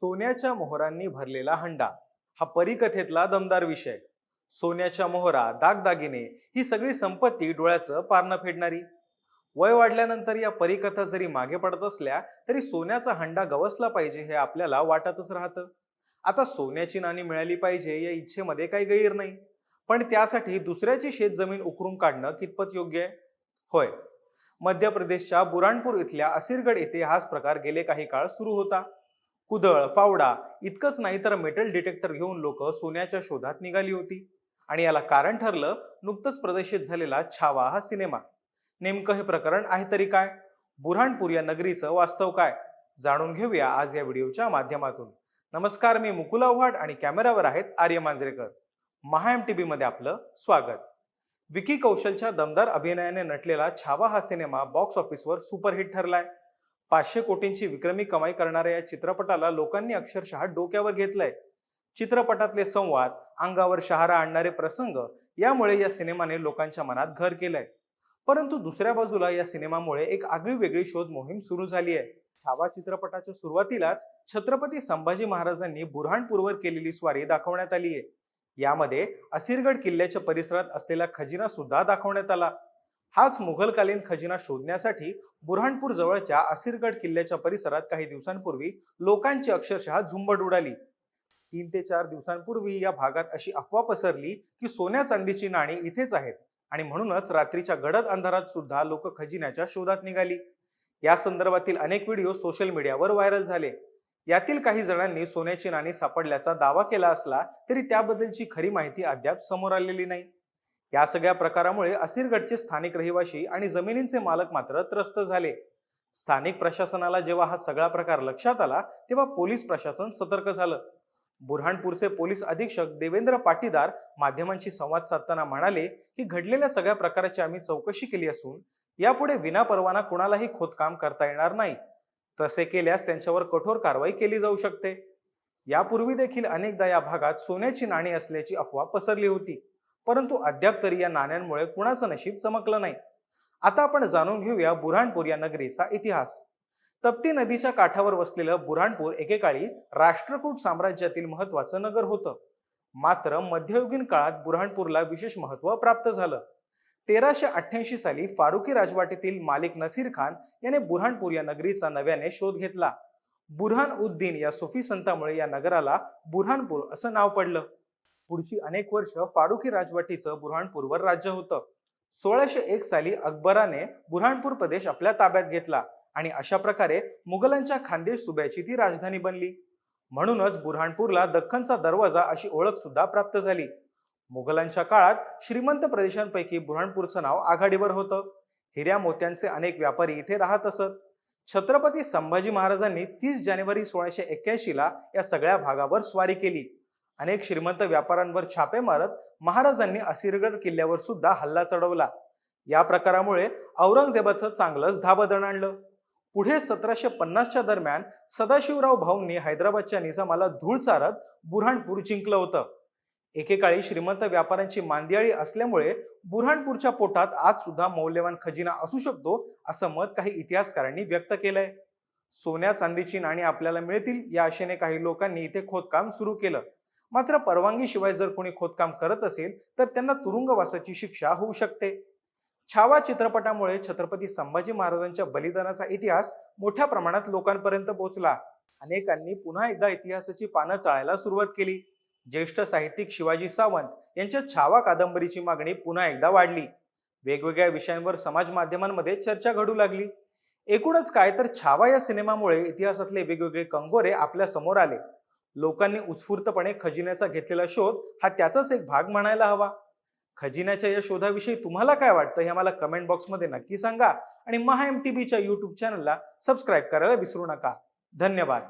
सोन्याच्या मोहरांनी भरलेला हंडा. हा परीकथेतला दमदार विषय. सोन्याच्या मोहरा दागदागिने ही सगळी संपत्ती डोळ्याचं पारणं फेडणारी. वय वाढल्यानंतर या परीकथा जरी मागे पडत असल्या तरी सोन्याचा हंडा गवसला पाहिजे हे आपल्याला वाटतच राहतं. आता सोन्याची नाणी मिळाली पाहिजे या इच्छेमध्ये काही गैर नाही. पण त्यासाठी दुसऱ्याची शेत जमीन उकरून काढणं कितपत योग्य आहे? होय. मध्य प्रदेशच्या बुराणपूर इथल्या असिरगड येथे हाच प्रकार गेले काही काळ सुरू होता. कुदळ फावडा इतकंच नाही तर मेटल डिटेक्टर घेऊन लोक सोन्याच्या शोधात निघाली होती. आणि याला कारण ठरलं नुकतंच प्रदर्शित झालेला छावा हा सिनेमा. नेमकं हे प्रकरण आहे तरी काय? बुऱ्हाणपूर या नगरीचं वास्तव काय? जाणून घेऊया आज या व्हिडिओच्या माध्यमातून. नमस्कार मी मुकुल आव्हाड आणि कॅमेरावर आहेत आर्य मांजरेकर. महा एम टी मध्ये आपलं स्वागत. विकी कौशलच्या दमदार अभिनयाने नटलेला छावा हा सिनेमा बॉक्स ऑफिसवर सुपरहिट ठरलाय. पाचशे कोटींची विक्रमी कमाई करणाऱ्या या चित्रपटाला लोकांनी अक्षरशः डोक्यावर घेतलंय. चित्रपटातले संवाद अंगावर शहारा आणणारे प्रसंग यामुळे या सिनेमाने लोकांच्या मनात घर केलंय. परंतु दुसऱ्या बाजूला या सिनेमामुळे एक आगळी वेगळी शोध मोहीम सुरू झाली आहे. छावा चित्रपटाच्या सुरुवातीलाच छत्रपती संभाजी महाराजांनी बुरहाणपूरवर केलेली स्वारी दाखवण्यात आली आहे यामध्ये असिरगड किल्ल्याच्या परिसरात असलेला खजिना सुद्धा दाखवण्यात आला. हाच मुघलकालीन खजिना शोधण्यासाठी बुऱ्हाणपूर जवळच्या असिरगड किल्ल्याच्या परिसरात काही दिवसांपूर्वी लोकांची अक्षरशः झुंबड उडाली. तीन ते चार दिवसांपूर्वी या भागात अशी अफवा पसरली की सोन्या चांदीची नाणी इथेच आहेत आणि म्हणूनच रात्रीच्या गडद अंधारात सुद्धा लोक खजिन्याच्या शोधात निघाली. या संदर्भातील अनेक व्हिडिओ सोशल मीडियावर व्हायरल झाले. यातील काही जणांनी सोन्याची नाणी सापडल्याचा दावा केला असला तरी त्याबद्दलची खरी माहिती अद्याप समोर आलेली नाही. या सगळ्या प्रकारामुळे असिरगडचे स्थानिक रहिवाशी आणि जमिनींचे मालक मात्र त्रस्त झाले. स्थानिक प्रशासनाला जेव्हा हा सगळा प्रकार लक्षात आला तेव्हा पोलीस प्रशासन सतर्क झालं. बुरहाणपूरचे पोलीस अधीक्षक देवेंद्र पाटीदार माध्यमांशी संवाद साधताना म्हणाले की घडलेल्या सगळ्या प्रकाराची आम्ही चौकशी केली असून यापुढे विनापरवाना कुणालाही खोदकाम करता येणार नाही. तसे केल्यास त्यांच्यावर कठोर कारवाई केली जाऊ शकते. यापूर्वी देखील अनेकदा या भागात सोन्याची नाणी असल्याची अफवा पसरली होती. परंतु अद्याप तरी या नाण्यांमुळे कुणाचं नशीब चमकलं नाही. आता आपण जाणून घेऊया बुऱ्हाणपूर या नगरीचा इतिहास. तप्ती नदीच्या काठावर वसलेलं बुऱ्हाणपूर एकेकाळी राष्ट्रकूट साम्राज्यातील महत्वाचं नगर होतं. मात्र मध्ययुगीन काळात बुऱ्हाणपूरला विशेष महत्त्व प्राप्त झालं. तेराशे अठ्ठ्याऐंशी साली फारुकी राजवाटीतील मालिक नसीर खान याने बुऱ्हाणपूर या नगरीचा नव्याने शोध घेतला. बुरहान उद्दीन या सुफी संतामुळे या नगराला बुऱ्हाणपूर असं नाव पडलं. पुढची अनेक वर्ष फारुकी राजवटीचं बुऱ्हाणपूरवर राज्य होतं. सोळाशे एक साली अकबराने बुऱ्हाणपूर प्रदेश आपल्या ताब्यात घेतला आणि अशा प्रकारे मुघलांच्या खानदेश सुब्याची ती राजधानी बनली. म्हणूनच बुऱ्हाणपूरला दख्खनचा दरवाजा अशी ओळख सुद्धा प्राप्त झाली. मुघलांच्या काळात श्रीमंत प्रदेशांपैकी बुऱ्हाणपूरचं नाव आघाडीवर होतं. हिऱ्या मोत्यांचे अनेक व्यापारी इथे राहत असत. छत्रपती संभाजी महाराजांनी तीस जानेवारी सोळाशे एक्क्याऐंशी ला या सगळ्या भागावर स्वारी केली. अनेक श्रीमंत व्यापाऱ्यांवर छापे मारत महाराजांनी असिरगड किल्ल्यावर सुद्धा हल्ला चढवला. या प्रकारामुळे औरंगजेबाचं चांगलंच धाबदण आणलं. पुढे सतराशे पन्नासच्या दरम्यान सदाशिवराव भाऊंनी हैदराबादच्या निजामाला धूळ चारत बुऱ्हाणपूर जिंकलं होतं. एकेकाळी श्रीमंत व्यापाऱ्यांची मांदियाळी असल्यामुळे बुऱ्हाणपूरच्या पोटात आज सुद्धा मौल्यवान खजिना असू शकतो असं मत काही इतिहासकारांनी व्यक्त केलंय. सोन्या चांदीची नाणी आपल्याला मिळतील या आशेने काही लोकांनी इथे खोदकाम सुरू केलं. मात्र परवानगीशिवाय जर कोणी खोदकाम करत असेल तर त्यांना तुरुंगवासाची शिक्षा होऊ शकते. छावा चित्रपटामुळे छत्रपती संभाजी महाराजांच्या बलिदानाचा इतिहास मोठ्या प्रमाणात लोकांपर्यंत पोहोचला. अनेकांनी पुन्हा एकदा इतिहासाची पानं चाळायला सुरुवात केली. ज्येष्ठ साहित्यिक शिवाजी सावंत यांच्या छावा कादंबरीची मागणी पुन्हा एकदा वाढली. वेगवेगळ्या विषयांवर समाज माध्यमांमध्ये चर्चा घडू लागली. एकूणच काय तर छावा या सिनेमामुळे इतिहासातले वेगवेगळे कंगोरे आपल्यासमोर आले. लोकांनी उत्स्फूर्तपणे खजिन्याचा घेतलेला शोध हा त्याचाच एक भाग म्हणायला हवा. खजिन्याच्या या शोधाविषयी तुम्हाला काय वाटतं हे मला कमेंट बॉक्समध्ये नक्की सांगा आणि महा एम टी बीच्या यूट्यूब चॅनलला सबस्क्राईब करायला विसरू नका. धन्यवाद.